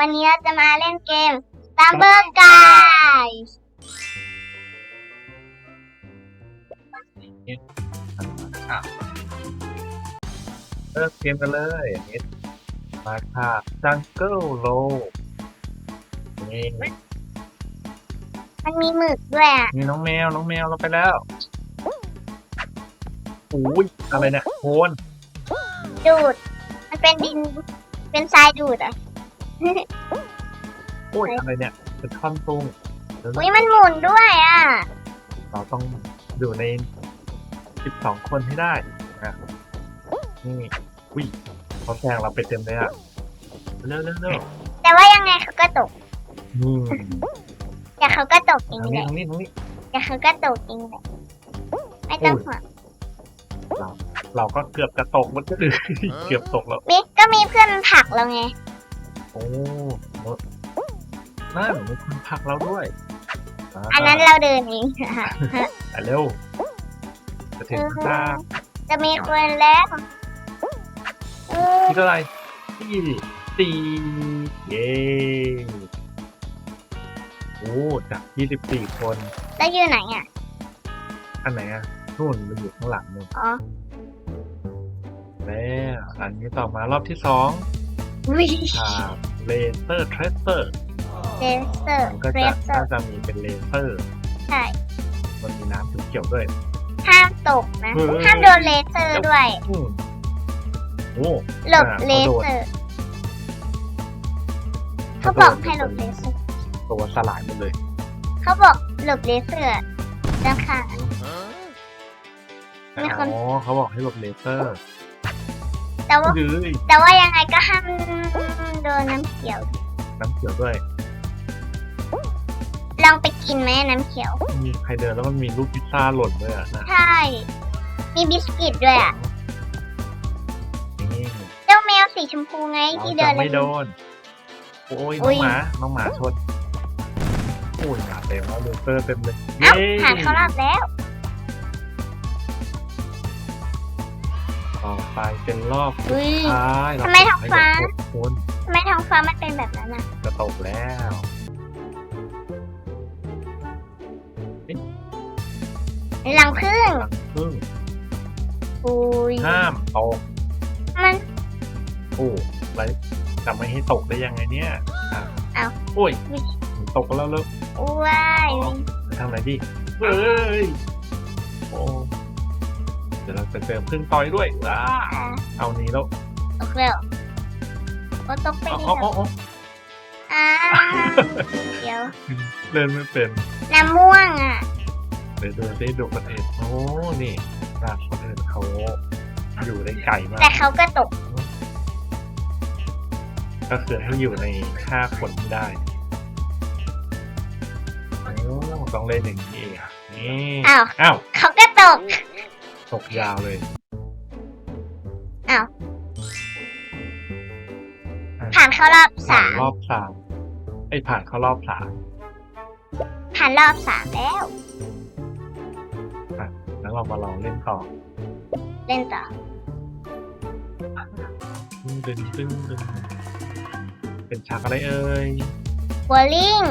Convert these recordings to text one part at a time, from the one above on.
วันนี้เราจะมาเล่นเกม Stumble Guys อะเลิกเกมกันเลยอันนี้มาค่ะจังเกิลโลนี่มันมีหมึกด้วยอะมีน้องแมว น้องแมวเราไปแล้วอุ้ยอะไรเนี่ยโคนดูด มันเป็นดิน เป็นทรายดูดอะ อุ้ยอะไรเนี่ยเป็นท่อนตุงเดี๋ยวอุ้ยมันหมุนด้วยอะ เราต้องอยู่ในสิบสองคนให้ได้นะนี่อุ้ยเขาแซงเราไปเต็มเลยอะเร็วเร็วเร็วแต่ว่ายังไงเขาก็ตกนี่แต่เขาก็ตกเองทางเลนี้ยทางนี้ทางนี้แต่เขาก็ตกเองเลยไม่ต้องห่วงเราก็เกือบจะตกมันก็เลยเกือบตกแล้ว มิก็มีเพื่อนผลักเราไง โอ้นั่นมีคนผลักเราด้วยาอันนั้นเราเดินเองไปเร็วจะถึงทางจะมีคนแล้วเออที่เท่าไหร่ที่สี่เย้โอ้จากยี่สิบสี่คนแล้วอยู่ไหนอะ อันไหนอะนู่นมันอยู่ข้างหลังนู่นอ๋อแล้วอันนี้ต่อมารอบที่สองวิ อ่าเลเซอร์เทรสเตอร์เลเซอร์มันก็เรจะเซอน่าร์จะมีเป็นเลเซอร์ ใช่มันมีน้ำเขียวๆด้วย ห้ามตกนะ เฮ้ย ห้ามโดนเลเซอร์ด้วย อืมโอ้หลบอ่าเลเขาโดนเซอร์ เขาบอกให้หลบเลเซอร์ ตัวสลายหมดเลยเขาบอกหลบเลเซอร์ด้านข้างมีคน อ๋อเขาบอกให้หลบเลเซอร์ แต่ว่ายืยแต่ว่ายังไงก็ห้ามโดนน้ำเขียว น้ำเขียวด้วย ลองไปกินไหมน้ำเขียว มีใครเดินแล้วมันมีลูกพิซซ่าหล่นด้วยอะนะใช่ มีบิสกิตด้วยอะนี่เจ้าแมวสีชมพูไงเราที่เดิจะนไม่โดน โอ้ยอุ๊น้องยหมา น้องหมาชนโอ้ยหมาเต็มแล้วเลเซอร์เต็มเลยเอ้าเย้ผ่านเขารอบแล้ว ต่อไปเป็นรอบอุ้ยท้ายเราทำไมท้องฟ้าให้กับคนทำไมท้องฟ้ามันเป็นแบบนั้นอะจะตกแล้วรังพึ่งพึ่งอุ้ยห้ามตกมันโอ้ไรจะไม่ให้ตกได้ยังไงเนี่ยอะอ้าวโอ้ยอุ๊ยตกแล้วเลิกอ้ายไปทางไหนดีเฮ้ยโอ้เดี๋ยวเราจะเติมพึ่งต่อยด้วยว้าอะเอานี้แล้วตกแล้วก็ตกไปเอาดิเอาเอาเอาอ่าเดี๋ยวเล่นไม่เป็นน้ำม่วงอะเดี๋ยวดูซิดูประเทศโอ้นี่รากคนอื่นเขาอยู่ได้ไกลมาแต่กเขาก็ตก ก็คือให้อยู่ในห้าคนที่ได้โอ้ต้องเล่นอย่างนี้เองอะนี่อ้าวอ้าวเขาก็ตก ตกยาวเลย อ้าวอะผ่านเข้ารอบสาผ่านมรอบสามไอ้ยผ่านเข้ารอบสามผ่านรอบสามแล้วแล้วเรามาลองเล่นต่อเล่นต่อตึ้งตึ้งตึ้งตึ้งเป็นฉากอะไรเอ่ยบอลลิง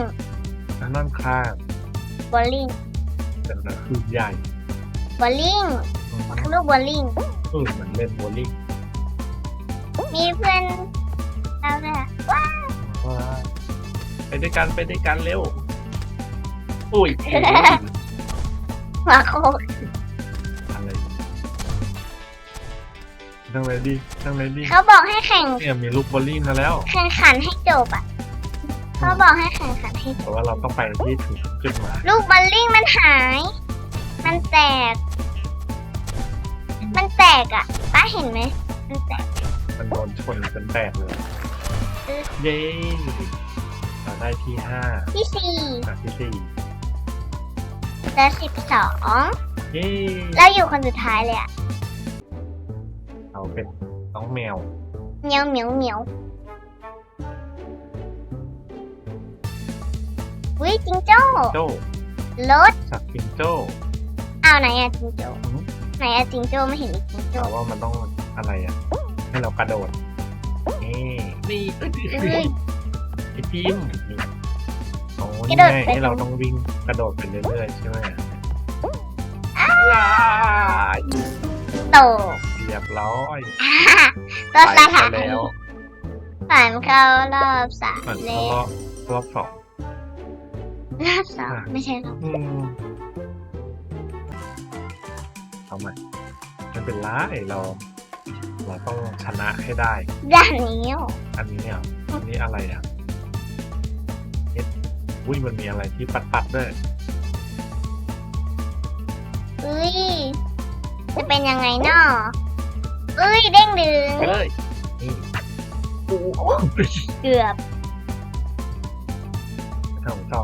นั่นนั่นข้างบอลลิงเป็นระคือใหญ่บ อลลิงอืมลูกบอลลิงเออเหมือนเล่นโบว์ลิ่งมีเพื่อนเราด้วยอะว้าวว้าวไปด้วยกันไปด้วยกันเร็ว อุ้ยหัวโคกอะไรนั่งเลยดีนั่งเลยดีเขาบอกให้แข่งเนี่ยมีลูกโบว์ลิ่งมาแล้ว แข่งขันให้จบอะเขาบอกให้แข่งขันให้จบแต่ว่าเราต้องไปที่ถึงจุดหมายลูกบอลลิงมันหาย มันแตก มันแตกอะป้าเห็นไหมมันแตกมันโดนชนจนแตกเลยเออเย้เราได้ที่ห้าที่สี่อะที่สี่และสิบสองเย้แล้วอยู่คนสุดท้ายเลยอะเราเป็นน้องแมวเหมียวเหมียวเหมียววิจิงโจ้โจ้รถจากจิงโจ้อ้าวไหนอะจิงโจ้อืม ไหนอะจิงโจ้ไม่เห็นมีจิงโจ้แต่ว่ามันต้องอะไรอะ ให้เรากระโดด นี่นี่เอ้ยพี่พิมพ์นี่โอ้กนี่ระโดดไงไป ให้เราตรงต้องวิ่งกระโดดไปเรื่อยๆใช่ไหมโตเรียบร้อยตัวสไปถานแล้วผ่านเข้ารอบสามผ่านเลเข้ายรอบรอบสองรอบสองอะไม่ใช่รอบอืม เอาใหม่ไม่เป็นไรเรา เราต้องชนะให้ได้ ด้านนี้เหรออันนี้อะอันนี้อะไรอะเอ๊ะอุ้ยมันมีอะไรที่ปัดปัดๆด้วยเอ้ย จะเป็นยังไงเนาะเอ้ย เด้งดึง เฮ้ยนี่โอ้โหเกือบ ทำต่อ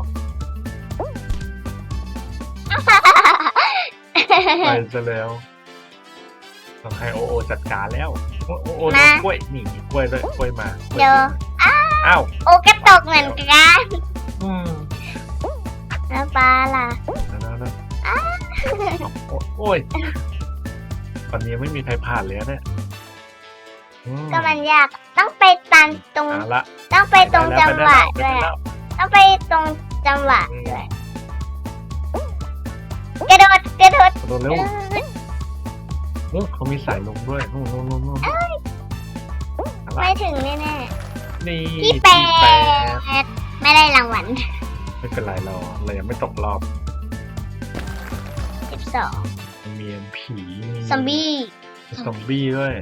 ไปซะแล้วต้องให้โอโอจัดการแล้ว โอโอโอโดนกล้วยนี่มีกล้วยด้วยกล้วยมากล้เดี๋ยวอ้าวโอ้กระตกเหมือนกันอืมแล้วปลาล่ะแล้วแล้วโอ้ยตอนนี้ยังไม่มีใครผ่านเลยนะเนี่ยอืมก็มันยากต้องไปตันตรงเอาละต้องไปตรงจังหวะไปด้วยแล้ต้องไปตรงจังหวะอืมด้วยก ระโดดกระโดดโดนเร็วโอ้เขามีสายลงด้วยนู่นนู่นนู่นนู่นเอาละไม่ถึงแน่นี่ๆที่แปดไม่ได้รางวัลไม่เป็นไรเราเรายังไม่ตกรอบสิบสองมันมีผีมีซอมบี้มีซอมบี้ด้วย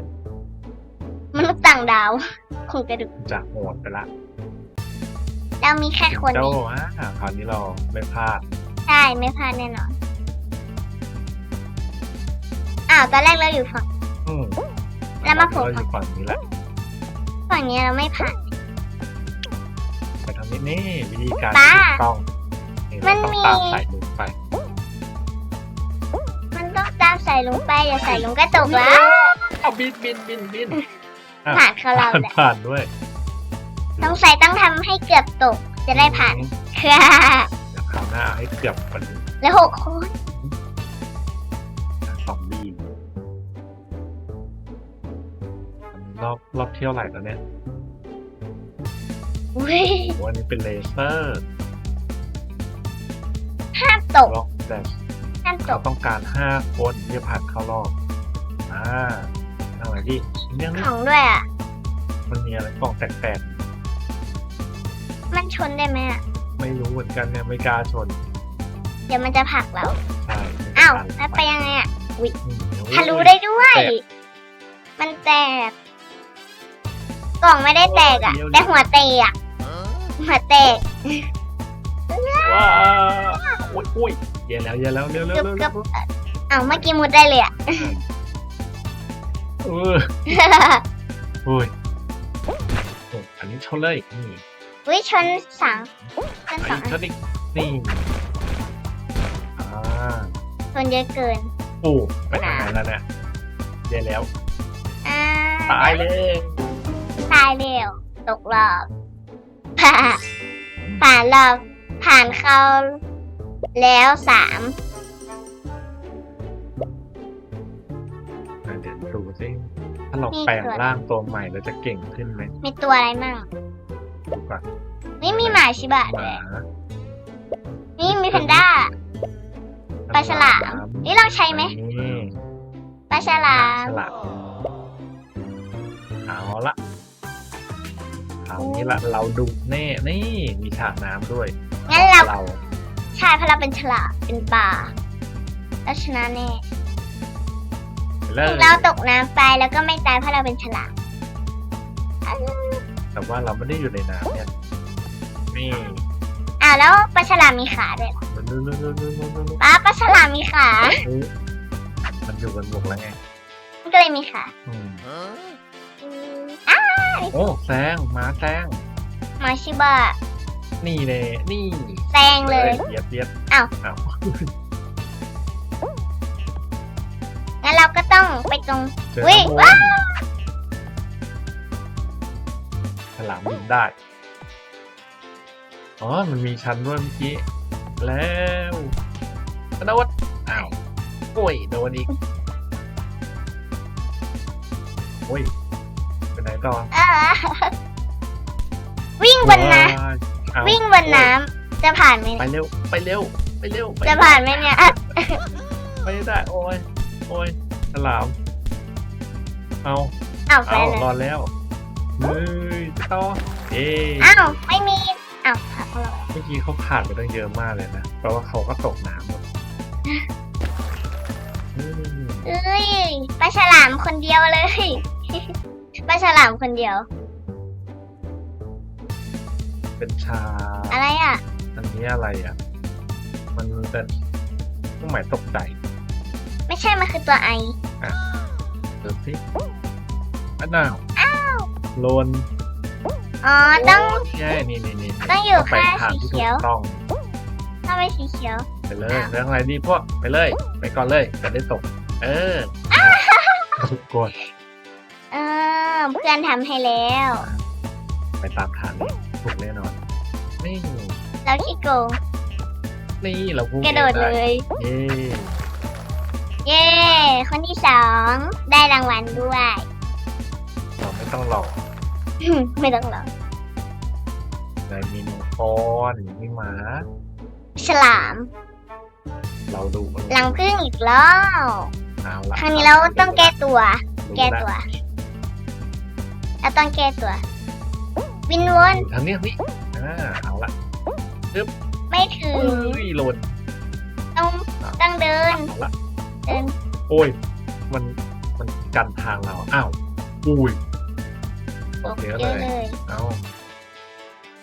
มนุษย์ต่างดาวคงกระดูกจากโหดไปละเรามีแค่คนเจ้านี้อะคราวนี้เราไม่พลาด ใช่ไม่พลาดแน่นอน อ้าวตอนแรกเราอยู่ฝั่ง อืมแล้วมาโผล่ เราอยู่ฝั่งนี้แหละฝั่งนี้เราไม่ผ่าน ไปทางนี้นี่วิธีการป้าถูกต้องนี่มัเรานต้องมีตามสายลุงไปมันต้องตามใส่ลงไปอย่าใส่ลงกระตกแล้วเอาบินบินบินบินอะผ่านเขาเราผ่านแหละผ่านด้วยต้องใส่ต้องทำให้เกือบตก จะได้ผ่านอืมค่ะ เดี๋ยวคราวหน้าเอาให้เกือบมันแล้วหกคน อบรอบเที่ยวไหร่แล้วเนี่ยอุ้ยโอ้อันนี้เป็นเลเซอร์ห้ามตกล็อกแต่ห้ามตเขากต้องการห้าคนที่จะผ่านเข้ารอบอ่าเอาไหนดิเนี่ยขนี่องด้วยอะ มันมีอะไรกล่องแตกมันชนได้ไหมอะ ๆไม่รู้เหมือนกันเนี่ยไม่กล้าชนเดี๋ยวมันจะผลักเรา ใช่อ้าวไม่กแล้วล้ไปยังไงอะอืมเดี๋ยวทะลุได้ด้วย แตก มันแตก กล่องไม่ได้แตกอะแต่หัวแตกหัวแตกว้าโอ้ยโอ้ยเย็นแล้วเย็นแล้วเร็วเร็วเกือบเร็วเกืเร็อบวอ้าวเมื่อกี้มุดได้เลยอะเออโอ้ยโอ้ยอันนี้ชนเลยนี่วิชนสามชนไอ้สองชนอีกนี่อ่าชนเยอะเกิน โอ้ไปทางไหนแล้วเนี่ยเย็นแล้วอ่าตายเลย ตายเร็ว ตกรอบผ่านผ่านรอบผ่านเข้าแล้วสามอะเดี๋ยวดูสิถ้าเราแปลงร่างตัวใหม่เราจะเก่งขึ้นไหมมีตัวอะไรมั่งดูก่อนนี่มีหมาชิบะหด้วมายนี่มีแพนด้า ปลาฉลาม นี่ลองใช้ไหมนี่ปลาฉลาม ฉลามเอาละคราวนี้ละเราดูแน่นี่มีฉากน้ำด้วยงั้นเราเรา ใช่เพราะเราเป็นฉลามเป็นปลาแล้วชนะแน่เลิกเราตกน้ำไปแล้วก็ไม่ตายเพราะเราเป็นฉลามแต่ว่าเราไม่ได้อยู่ในน้ำเนี่ยนี่อ้าวแล้วปลาฉลามมีขาด้วยเหรอมันนู่นนู่นนู่นนู่นนู่นนู่นป้าปลาฉลามมีขา มันอยู่บนบกแล้วไงมันก็เลยมีขา อืมอืมอ้า โอ้แซงม้าแซงหมาชิบะนี่เลยนี่แซงเลยเยียบเยียบอ้าว อ้าวงั้นเราก็ต้องไปตรงเจออุ๊ยน้ำวนว้าฉลามบินได้ อ๋อ มันมีชั้นด้วยเมื่อกี้ แล้วกระโดดอ้าวโอ้ยโดนอีกโอ้ย ไปไหนต่ออ่าวิ่งบนน้เอาำวิ่งบนน้ำจะผ่านไหมไปเนี่ยเร็ว ไปเร็ว ไปเร็วไปจะผ่านไหมเนี่ยอะไปไม่ได้ โอ้ย โอ้ยฉลาม เอา อ้าวไปเอาเลยรอแล้ว เฮ้ยจะต่อเอ๊ะอ้าวไม่มีอ้าวผักเราเมื่อกี้เขาผ่านไปตั้งเยอะมากเลยนะแปลว่าเขาก็ตกน้ำหมดอืมเอ้ยปลาฉลามคนเดียวเลยปลาฉลามคนเดียว เป็นชา อะไรอะ อันนี้อะไรอะ มันเป็นเครื่องหมายตกใจไม่ใช่มันคือตัวไอดูสิอันน่าวโลนอ๋อต้องแย่นี่นี่นี่ต้องอยู่ไปค่ายทางสีที่เขีถูยวกต้อง ต้องไปสีเขียว ไปเลยเรื่องอะไรดีพวก ไปเลย ไปก่อนเลยจะได้ตก เออทุกคนเอ อเพื่อนทำให้แล้ว ไปตามทางนี้ถูกแน่นอน นี่ เราขี้โกงนี่เราพูดกระโดดเลย เย้เย้คนที่สองได้รางวัลด้วย เราไม่ต้องรอไม่ต้องหรอกในมีมังกรมีหมา ฉลาม เราดูหลังพึ่งอีกรอบเอาละครั้งนี้เราต้องแก้ตัวรู้แก้ละตัว เราต้องแก้ตัว วินวนทางนี้ทางนี้อ่าเอาละไม่ถึงอุ้ยหล่นต้องต้องเดิน เอาละเดินโอ้ย มันมันกันทางเราอ้าวอุ้ยตกเยอะเยเลอะยเลยเอา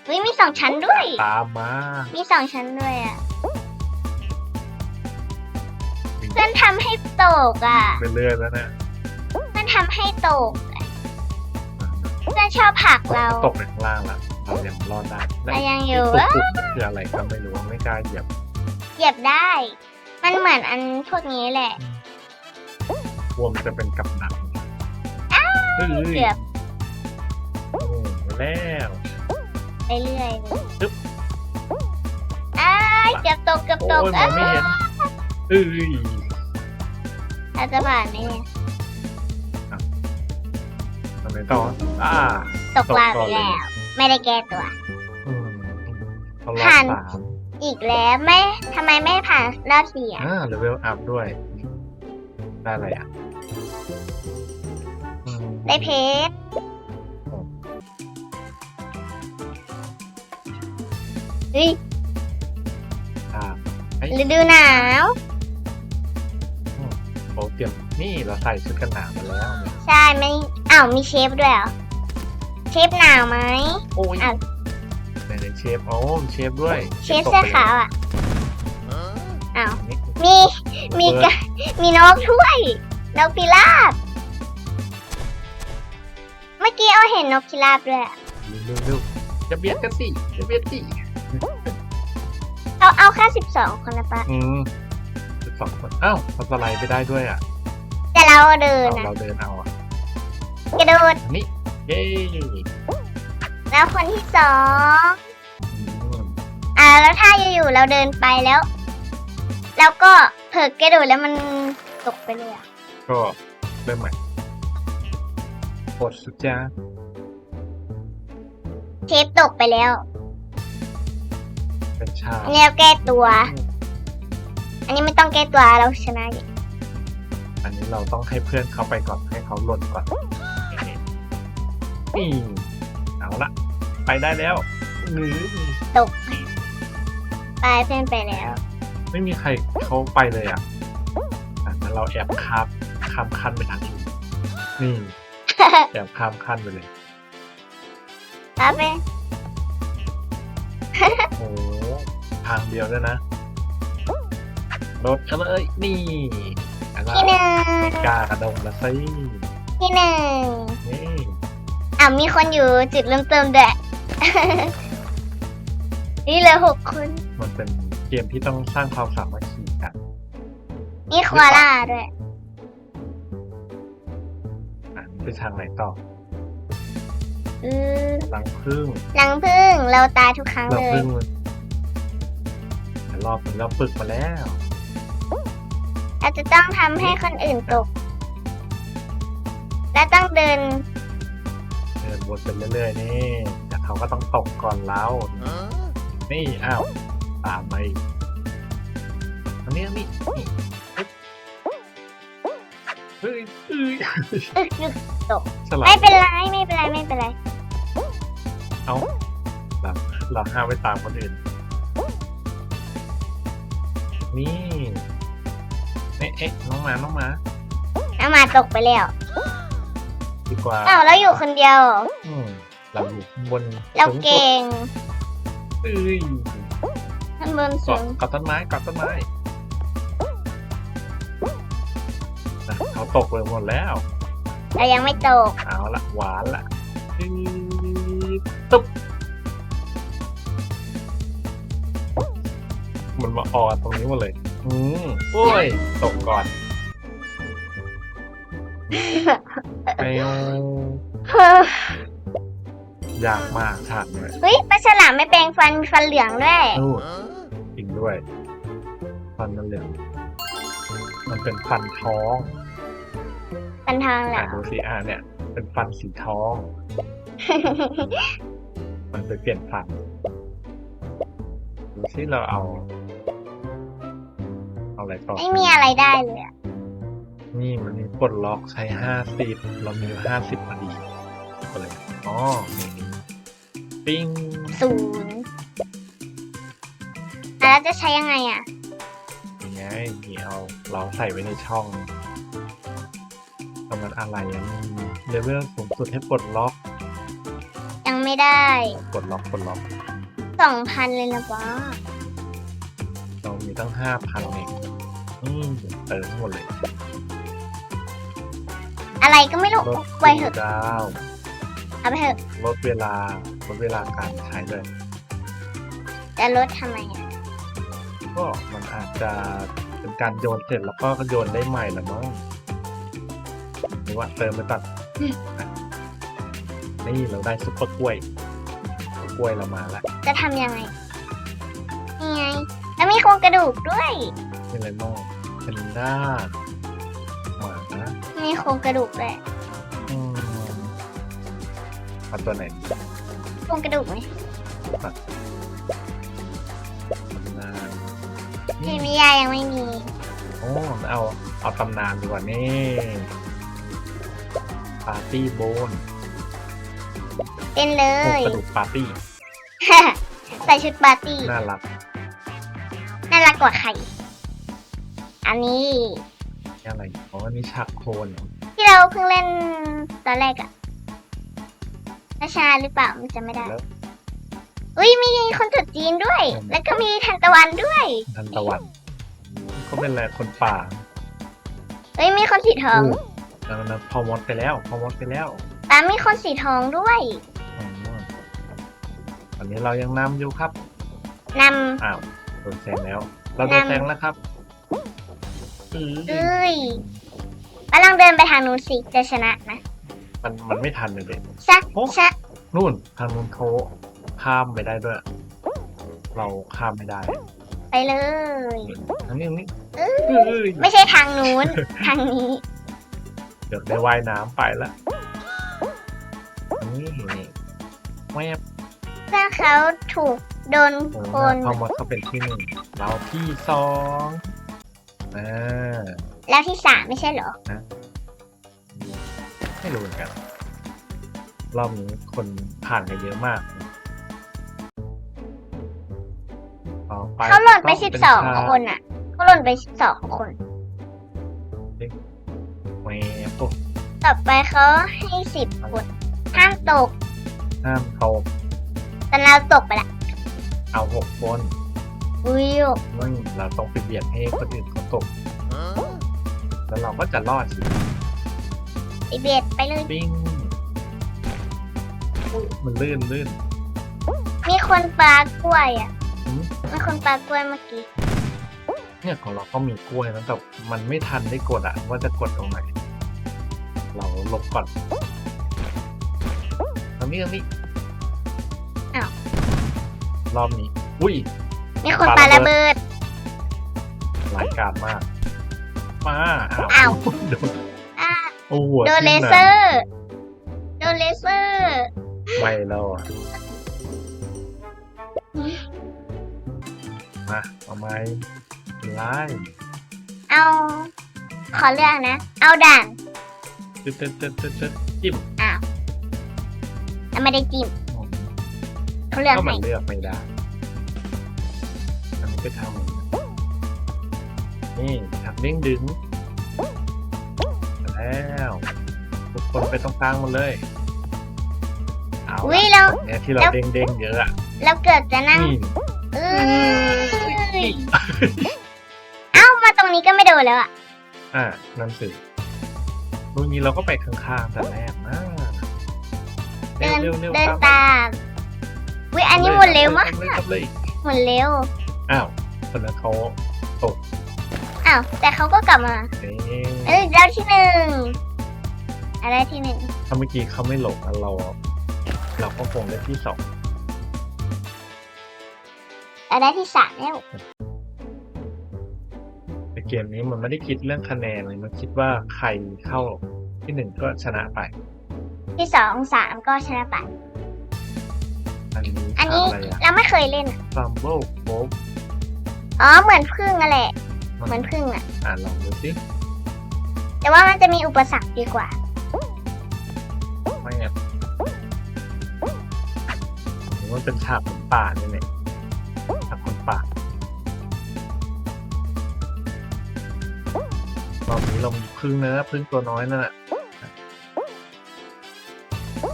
เฮ้ยมีสองชั้นด้วย ตามมามีสองชั้นด้วยอะ วิ่งเพื่อนทำให้ตกอะ ไปเรื่อยแล้วนะ เพื่อนทำให้ตกอะ เพื่อนชอบผลักเรา ตกไปข้างล่างละเรายังรอดได้และอะยังอยู่ที่อะตุกๆคืออะไรก็ไม่รู้ไม่กล้าเหยียบเหยียบได้ มันเหมือนอันพวกนี้แหละ กลัวมันจะเป็นกับหนักเฮ้ยเกือบโอ้ไปแล้วไปเรื่อยเลยจึ๊บอ้ายเกือบตกเกือบตโอ้กยมองไม่เห็นเอ้ยเราจะผ่านไหมเนี่ยทำไมต่อ อ่าตกลาตกก่ไปอนเลยแล้ว ไม่ได้แก้ตัว อืมเขารอบผ่าน สามอีกแล้วไม่ทำไมไม่ผ่านรอบสี่อะอ่าเลเวลอัพด้วย ได้อะไรอะอืมได้เพชรเฮ้ยอ่าฤดูหนาวโอ้เตรียมนี่เราใส่ชุดกันหนาวมาแล้วเนี่ยใช่ไม่ อ้าวมีเชฟด้วยเหรอ เชฟหนาวไหม โอ้ยอ้าวในในเชฟโอ้มีเชฟด้วยเชฟเสื้อขาวอะ อ้าว นี่มี มีกะมีนกด้วยนกพิราบ เมื่อกี้เอาเห็นนกพิราบด้วยอะเร็วเร็วจะเบียดกันสิจะเบียดสิเอาเอาแค่สิบสองคนละปะ อืมสิบสองคนอ้าวเราสไลด์ไปได้ด้วยอะแต่เราเดินเอาอะเราเดินเอาอะ กระโดดอันนี้เย้แล้วคนที่สองอืมอ่าแล้วถ้าอยู่ๆเราเดินไปแล้ว แล้วก็เผลอกระโดดแล้วมันตกไปเลยอะก็เริ่มใหม่กดสุดจ้าเชฟตกไปแล้ว เป็นชาอันนี้เราแก้ตัว อันนี้ไม่ต้องแก้ตัวเราชนะอยู่อันนี้เราต้องให้เพื่อนเขาไปก่อนให้เขาหล่นก่อนนี่ เอาละไปได้แล้วหรือตกไปเพื่อนไปแล้ว ไม่มีใครเขาไปเลยอะอะงั้นเราแอบข้ามข้ามขั้นไปทางอื่นนี่ แอบข้ามขั้นไปเลยไปไปโอ้โหทางเดียวด้วยนะรถเอาเลยนี่อะไรที่หนึ่งกากระดงละสิที่หนึ่ง นี่ อะมีคนอยู่จุดเริ่มต้นด้วย นี่เหลือหกคนมันเป็นเกมที่ต้องสร้างความสามัคคีกันนี่ควาล่าด้วย อะนี่คือทางไหนต่ออือรังพึ่งหลังพึ่งเราตายทุกครั้งเราเลยพึ่งเลยแต่รอบนี้เราฝึกมาแล้วเราจะต้องทำให้คนอื่นตก และต้องเดิน เดินวนไปเรื่อยๆนี่จะเขาก็ต้องตกก่อนเรานี่อ้าวตามไปอันนี้อันนี้นี่เฮ้ยเฮ้ยอึกอึกฉลาไม่ดเป็นไรไม่เป็นไรไม่เป็นไรเอาเราเราห้ามไปตามคนอื่นนี่เอ๊ะเอ๊ะน้องหมาน้องหมาน้ำมาตกไปแล้ว ดีกว่าอ้าวเราอยู่คนเดียวเหรออืมเราอยู่ข้างบนเราสูงสุดเก่งเอ้ยข้างบนสูเกาะงเกาะต้นไม้เกาะต้นไม้นะเขาตกเลยหมดแล้ว เรายังไม่ตกเอาละหวานละตึ๊ดตุ๊บมันมาออตรงนี้หมดเลย อืมโอ้ย ตกก่อน แมวยากมากฉากเลยเฮ้ยปลาฉลามไม่แปลงฟันมีฟันเหลืองด้วยนู่นจริงด้วยฟันมันเหลืองมันเป็นฟันท้องฟันทองเหรอ่าอ ดูสิอ่าเนี่ย เป็นฟันสีทอง มันไปเปลี่ยนฟันดูสิเราเอา เอาอะไรต่อไม่มีอะไรได้เลยอะ นี่มันมีปลดล็อกใช้ห้าสิบเรามีห้าสิบพอดีก็เลยอ๋อนี่ปิ้งศูนย์อะแล้วจะใช้ยังไงอะยังไงนี่เอาเราใส่ไว้ในช่องตรงนั้นอะไรอะมีเลเวลสูงสุดให้ปลดล็อก ยังไม่ได้ปลดล็อกปลดล็อกสองพันเลยนะบอสเรามีตั้งห้าพันเองอืมเติมหมดเลย อะไรก็ไม่รู้ลดไปเถอะดาวเอาไปเถอะลดเวลาลดเวลาการใช้เลยจะลดทำไมอะก็มันอาจจะเป็นการโยนเสร็จแล้วก็โยนได้ใหม่ละมั้งหรือว่าเติมไปตัดอะนี่เราได้ซุปเปอร์กล้วยซุปเปอร์กล้วยเรามาแล้วจะทำยังไงนี่ไงแล้วมีโครงกระดูกด้วยนี่เลยน้องเพนด้าหมานะ มีโครงกระดูกด้วยอืมเอาตัวไหนโครงกระดูกไหมตำนานพี่มิยายังไม่มี โอ้เอาเอาตำนานดีกว่านี่ปาร์ตี้โบนเป็นเลโครงยกระดูกปาร์ตี้ ใส่ชุดปาร์ตี้ น่ารัก น่ารักกว่าใคร อันนี้ อะไรอ๋ออันนี้ชักโคนเหรอที่เราเพิ่งเล่นตอนแรกอะราชาหรือเปล่ามันจะไม่ได้ แล้วอุ้ยมีคนจุดจีนด้วย แล้วก็มีทันตะวันด้วย ทันตะวันเขาเป็นอะไรคนป่าเฮ้ยมีคนสีทองแล้วนะพอมดไปแล้ว พอมดไปแล้วตามมีคนสีทองด้วยอ๋อตอนนี้เรายังนำอยู่ครับนอ้าวโดนแซงแล้ว เราโดนนำแซงแล้วครับ อือำเอ้ยมาลองเดินไปทางนู้นสิจะชนะนะมันมันไม่ทันเลยเด็ก ชักโอ้ ชักนู่นทางนู้นเขาข้ามไปได้ด้วย เราข้ามไม่ได้ไปเลย ทางนี้ทางนี้เอ้ยเอ้ยไม่ใช่ทางนู้น ทางนี้ เดี๋ยวได้ว่ายน้ำไปละนี่แวบถ้าเขาถูกโดนโอ้คนพอมดเขาเป็นที่หนึ่งเราที่สอง อ่าแล้วที่สามไม่ใช่เหรอ ไม่รู้เหมือนกัน รอบนี้คนผ่านกันเยอะมากต่อไปเขาหล่นไปต้สิบเป็สองชาคนอะเขาหล่นไปสิบสองคนแหวบโอ้ต่อไปเขาให้สิบคนห้ามตก ห้ามตกแต่เราตกไปละ เอาหกคน อุ้ยมึงเราต้องไปเบียดให้คนอื่นเขาตก แล้วเราก็จะรอดสิไปเบียดไปเลย ปิ้งมันลื่นลื่น มีคนปลากล้วยอะ หืม มีคนปลากล้วยเมื่อกี้ เนี่ยของเราก็มีกล้วยนะแต่มันไม่ทันได้กดอะว่าจะกดตรงไหน เราลบก่อนตรงนี้ตรงนี้อ้าว รอบนี้ อุ้ย มีคนปลาระเบิด หลายการมาก มาอ้าอ้าววโดนอ่าโอ้โหโดนเลเซอร์ โดนเลเซอร์ ไม่แล้วอะมาเอาไหมเป็นไรเอา ขอเลือกนะ เอาด่านตึ๊ดตึ๊ดตึ๊ดตึ๊ดตึ๊ดจิ้มแล้วไม่ได้จิ้มเขาเลือกก็มัให้นเลือกไม่ได้ อันนี้ก็ทำนี่ถักเด้งดึงมาแล้วทุกคนไปตรงกลางหมันเลย เอาอุ้ยละเราเนี่ยที่เราแล้วเด้งเด้งๆเยอะอะเราเกิดจะนั่งนี่เอ้ยเอ้ามาตรงนี้ก็ไม่โดนแล้วอะอะนั่นสิรุ่นนี้เราก็ไปข้างๆแต่แรกนะเดินเร็วๆเร็วๆเดินตามตามวิอันนี้หมุนเร็วมากทำเลยทำเลยหมุนเร็ว อ้าวคนนั้นเขาอ้าวแต่เขาก็กลับมา เอ๊ะเอ้ยได้ที่หนึ่งอะไรที่หนึ่งถ้าเมื่อกี้เขาไม่หลงอะเรา เราก็คงได้ที่สองอะไรที่สามแล้วแต่เกมนี้มันไม่ได้คิดเรื่องคะแนนเลยมันคิดว่าใครเข้าที่หนึ่งก็ชนะไป ที่สองสามก็ชนะไปอันนี้อันนี้อะไรอะเราไม่เคยเล่นอะซัมเบิลโบ อ๋อเหมือนพึ่งอะแหละ เหมือนพึ่งอะอ่านลองดูสิแต่ว่ามันจะมีอุปสรรคดีกว่า ไม่อะหรือว่าเป็นฉากคนป่าเนี่ยแหละฉากคนป่ารอบนี้เรามีพึ่งนะพึ่งตัวน้อยนั่นแหละ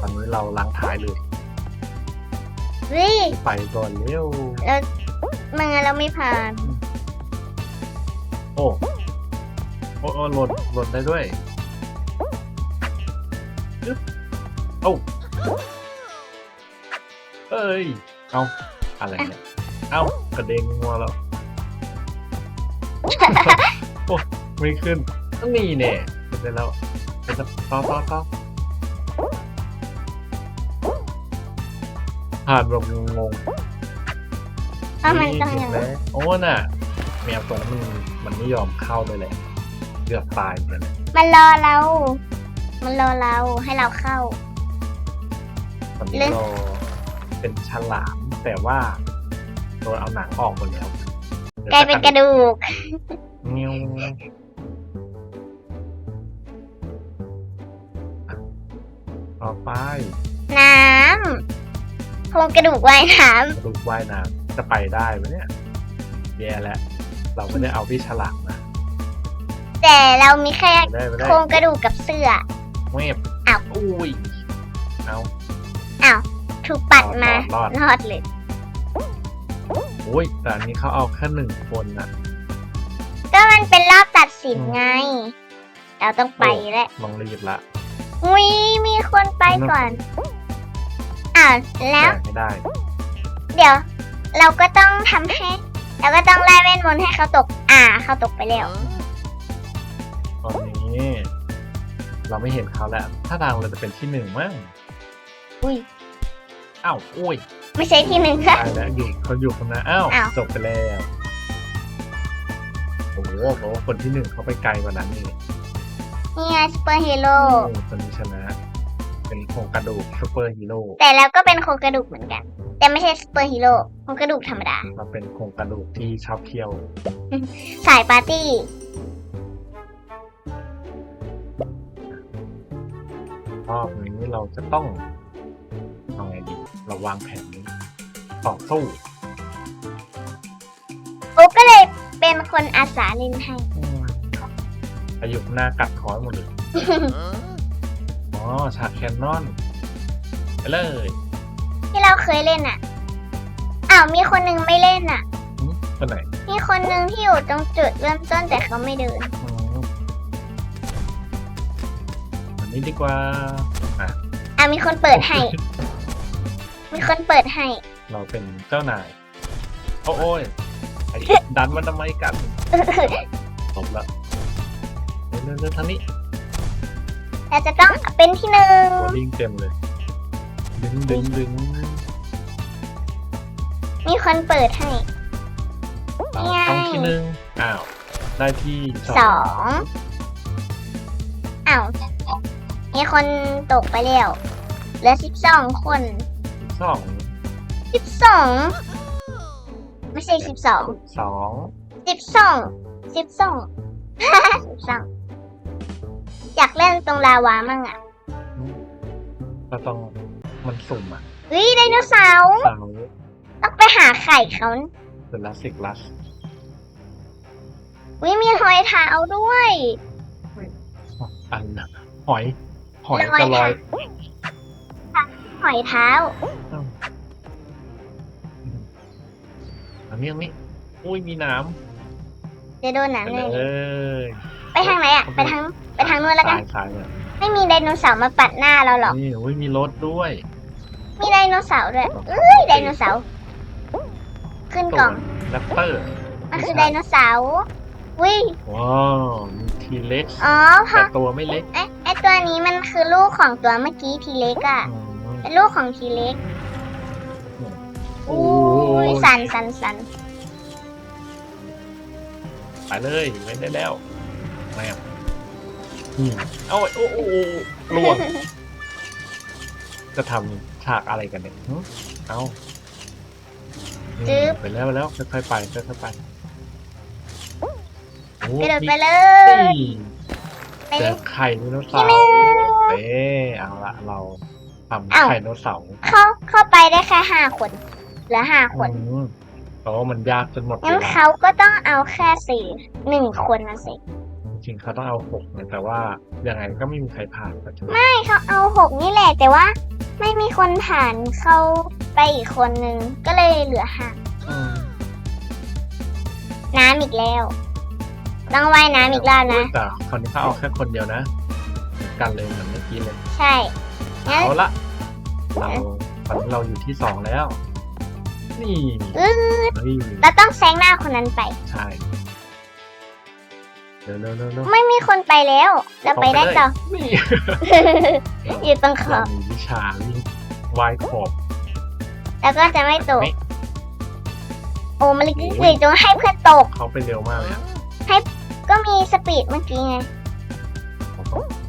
ตอนนี้เราล้างท้ายเลย เฮ้ย ไปก่อนเร็วแล้ วมึงเราไม่ผ่าน โอ้ โอ้โอ้หล่นหล่นได้ด้วยยึบเอ้าเอ้ย เอาอะไรเนี่ย เอ้ากระเด็งมัวแล้ว โอ้ไม่ขึ้นก็นี่เนี่ยขึ้นได้แล้วไปต่อต่อต่อต่อผ่านแบบงงๆ เพราะมันต้องอเห็ย่านงไหมโอ้น่ะแมวตัวนั้นมันมันไม่ยอมเข้าเลยแหละเกือบตายเหมือนกันเนี่ยมันรอเรา มันรอเราให้เราเข้า ตอนนี้เล่นเราเป็นฉลาม แต่ว่าโดนเอาหนังออกหมดแล้วหลือกลายเป็นกระดูกเงี้ยวต่อไปน้ำโครงกระดูกว่ายน้กระดูกว่ายน้ำ จะไปได้ไหมเนี่ยแย่แล้วเราไม่ได้เอาที่ฉลามมาำแต่เรามีแค่ไม่ได้ไม่ได้โครงกระดูกกับเสื้อ เวบอ้าว อุ้ยเอา อ้าวถูกปัดมารอดรอด รอดเลย โอ้ยแต่อันนี้เขาเอาแค่หนึ่งคนนะก็มันเป็นรอบตัดสินไง เราต้องไปแล้วมองรีบละอุ้ยมีคนไปก่อน อ้าวแล้ว แต่ไม่ได้ เดี๋ยว เราก็ต้องทำให้เราก็ต้องไล่เวทมนต์ให้เขาตก อ่า เขาตกไปแล้ว ตอนนี้ เราไม่เห็นเขาแล้ว ถ้าทางเราจะเป็นที่หนึ่งมั้งอุ้ยอ้าวอุ้ยไม่ใช่ที่หนึ่งค่ะตายแล้วอยู่คนอยู่คนนั้นอ้าวอ้าว จบไปแล้วโอ้โหบอกว่าคนที่หนึ่งเขาไปไกลกว่านั้นนี่นี่ไงซูเปอร์ฮีโร่โอ้คนนี้ชนะ เป็นโครงกระดูกซูเปอร์ฮีโร่แต่เราก็เป็นโครงกระดูกเหมือนกัน แต่ไม่ใช่ซูเปอร์ฮีโร่โครงกระดูกธรรมดาเราเป็นโครงกระดูกที่ชอบเที่ยว สายปาร์ตี้ รอบนี้เราจะต้องเอาไงดีเราวางแผนต่อสู้โอ้ก็เลยเป็นคนอาสาเล่นให้ อายุหน้ากัดคอยหมดเลย อ๋อฉากแคนนอน ไปเลยที่ เราเคยเล่นอะอ้าวมีคนหนึงไม่เล่นอะหึคนไหนมีคนหนึงที่อยู่ตรงจุดเริ่มต้นแต่เขาไม่เดินอืมอันนี้ดีกว่าอะอะมีคนเปิดให้ มีคนเปิดให้ เราเป็นเจ้านาย โอ้โอ้ยไอ้ดันมันทำไมกันจบละเดินเดินเดินทางนี้เราจะต้องเป็นที่หนึ่งโบลิ่งเต็มเลย ดึงดึงดึงมีคนเปิดให้เรานี่ไงต้องที่หนึ่งอ้าว ได้ที่สสอองงอ้าวมีคนตกไปแล้วเหลือสิบสองคนสองสิบสองไม่ใช่สิบสองสองสิบสองสิบสอง สิบสองอยากเล่นตรงลาวามั่งอะ ก็ต้อง มันสุ่มอะเฮ้ยไดโนเสาร์ เสาต้องไปหาไข่เขาเดลัสสิกลัสวิมีรอยเท้าด้วย อันน่ะหอยหอยลอยกระลอยหอยเท้า อันนี้อันนี้อุ้ยมีน้จะโดนำหนังไปเลยเลยไปทางไหนอะ ไปทาง ไปทางนู้นแล้วกัสานยสายเนี่ยไม่มีไดโนเสาร์มาปัดหน้าเราหรอก นี่อุ้ยมีรถด้วย มีไดโนเสาร์ด้วยเอ้ยไดโนเสาร์ขึ้นกล่องแรปเตอร์มันคือไดโนเสาร์วิว้าวมีทีเล็กอ๋อเพแต่ราะตัวไม่เล็กไอ้ไอตัวนี้มันคือลูกของตัวเมื่อกี้ทีเล็กอะอืมเป็นลูกของทีเล็กโอ้อุ้ยยสันสันสันไปเลยเว้นได้แล้วแมวอืมเอาโอ้โอ้โอ้ล่วงจะทำ ฉากอะไรกันเนี่ยหึเอานี่ไปแล้วไปแล้วค่อยๆไปค่อยๆไปโอ้กระโดดมีไปเลย นี่ไปเจเลอย ไข่ไดโนเสาร์ที่หนึ่งเอ๊เอาละเราทำอ้าว ไข่ไดโนเสาร์เข้าเข้าไปได้แค่ห้าคนเหลือห้าคนอืมเพราะว่ามันยากจนหมดเวงั้นลาเขาก็ต้องเอาแค่สี่หนึ่งคนนะสิจริงๆเขาต้องเอาหกนะแต่ว่ายังไงก็ไม่มีใครผ่านก็จะไม่เขาเอาหกนี่แหละแต่ว่า ไม่มีคนผ่านเข้าไปอีกคนนึง ก็เลยเหลือห้าอืมน้ำอีกแล้ว ต้องว่ายน้ำอีกรอบนะ แต่คนนี้เขาเอาแค่คนเดียวนะเหมือนกันเลยเหมือนเมื่อกี้เลย ใช่งั้นเอาละเราตอนนี้เราอยู่ที่สองแล้ว นี่อื้อเฮ้ยเราต้องแซงหน้าคนนั้นไป ใช่ เร็วเร็วเร็วเร็ว ไม่มีคนไปแล้ว เราไปได้ต่อ นี่ อยู่ตรงขอเราบมีวิชาวิ่งวายขอบ แล้วก็จะไม่ตก ไม่ โอ้มันเลยจงให้เพื่อนตก เขาไปเร็วมากเลยอะก็มีสปีดเมื่อกี้ไง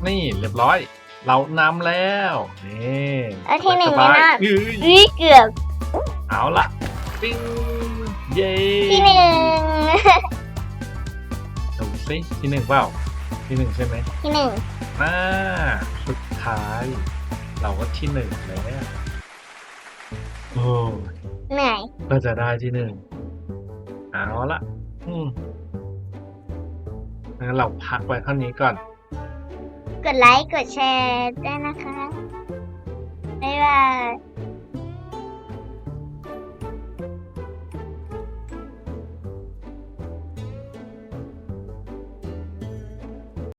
นี่เรียบร้อย เรานำแล้วนี่เอาที่หนึ่งสบายเลยนะๆอื้ออุ้ยเกือบเอาละปิ้งเย้ที่หนึ่งดู สิที่หนึ่งเปล่าที่หนึ่งใช่ไหมที่หนึ่งน่าสุดท้าย เราก็ที่หนึ่งแล้วโอ้เหนื่อยก็จะได้ที่หนึ่งเอาละอืมงั้นเราพักไว้เท่านี้ก่อน กดไลค์ กดแชร์ด้วยนะคะ